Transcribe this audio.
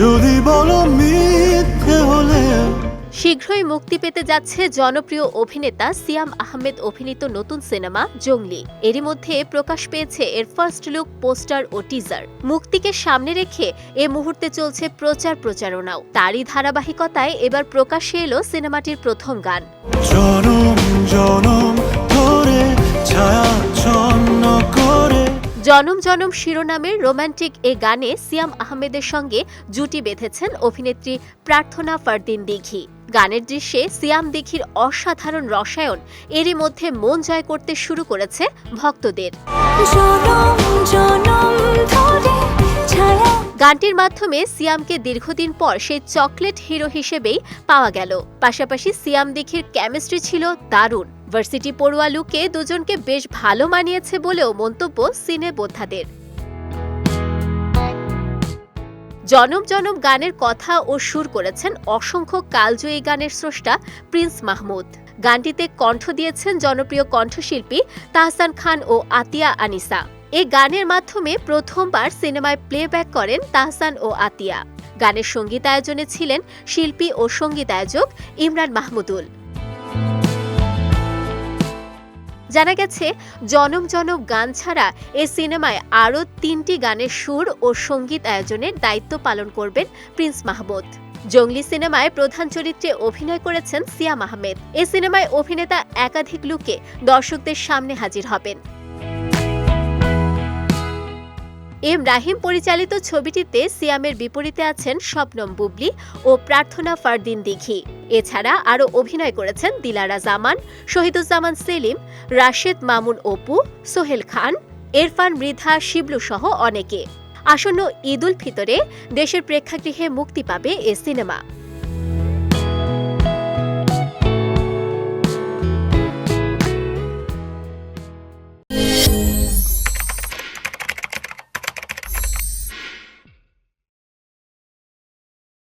যদি বলো মিথ্যে হলে? শীঘ্রই মুক্তি পেতে যাচ্ছে জনপ্রিয় অভিনেতা সিয়াম আহমেদ অভিনীত নতুন সিনেমা জঙ্গলি। এরই মধ্যে প্রকাশ পেয়েছে এর ফার্স্ট লুক পোস্টার ও টিজার মুক্তিকে সামনে রেখে এ মুহূর্তে চলছে প্রচার প্রচারণাও। তারই ধারাবাহিকতায় এবার প্রকাশ্যে এলো সিনেমাটির প্রথম গান। জনম জনম শিরোনামের রোমান্টিক এ গানে সিয়াম আহমেদের সঙ্গে জুটি বেঁধেছেন অভিনেত্রী প্রার্থনা ফারদিন দিঘি। গানের দৃশ্যে সিয়াম দিঘির অসাধারণ রসায়ন এরই মধ্যে মন জয় করতে শুরু করেছে ভক্তদের। গানটির মাধ্যমে সিয়ামকে দীর্ঘদিন পর সেই চকলেট হিরো হিসেবেই পাওয়া গেল। পাশাপাশি সিয়াম দিঘির কেমিস্ট্রি ছিল দারুণ। ভার্সিটি পড়ুয়া লুকে দুজনকে বেশ ভালো মানিয়েছে বলেও মন্তব্য সিনে বোদ্ধাদের জনম জনম গানের কথা ও সুর করেছেন অসংখ্য কালজয়ী গানের স্রষ্টা প্রিন্স মাহমুদ। গানটিতে কণ্ঠ দিয়েছেন জনপ্রিয় কণ্ঠশিল্পী তাহসান খান ও আতিয়া আনিসা। এই গানের মাধ্যমে প্রথমবার সিনেমায় প্লেব্যাক করেন তাহসান ও আতিয়া। গানের সঙ্গীতায়োজনে ছিলেন শিল্পী ও সঙ্গীতায়োজক ইমরান মাহমুদুল। জানা গেছে জনম জনম গান ছাড়া এ সিনেমায় আরও তিনটি গানের সুর ও সংগীত আয়োজনের দায়িত্ব পালন করবেন প্রিন্স মাহমুদ। জঙ্গলি সিনেমায় প্রধান চরিত্রে অভিনয় করেছেন সিয়াম আহমেদ। এ সিনেমায় অভিনেতা একাধিক লুকে দর্শকদের সামনে হাজির হবেন। এম রাহিম পরিচালিত ছবিটিতে সিয়ামের বিপরীতে আছেন শবনম বুবলি ও প্রার্থনা ফারদিন দিঘি। এছাড়া আরও অভিনয় করেছেন দিলারা জামান, শহীদুজ্জামান সেলিম, রাশেদ মামুন অপু, সোহেল খান, এরফান মৃধা, শিবলু সহ অনেকে। আসন্ন ঈদ উল ফিতরে দেশের প্রেক্ষাগৃহে মুক্তি পাবে এ সিনেমা।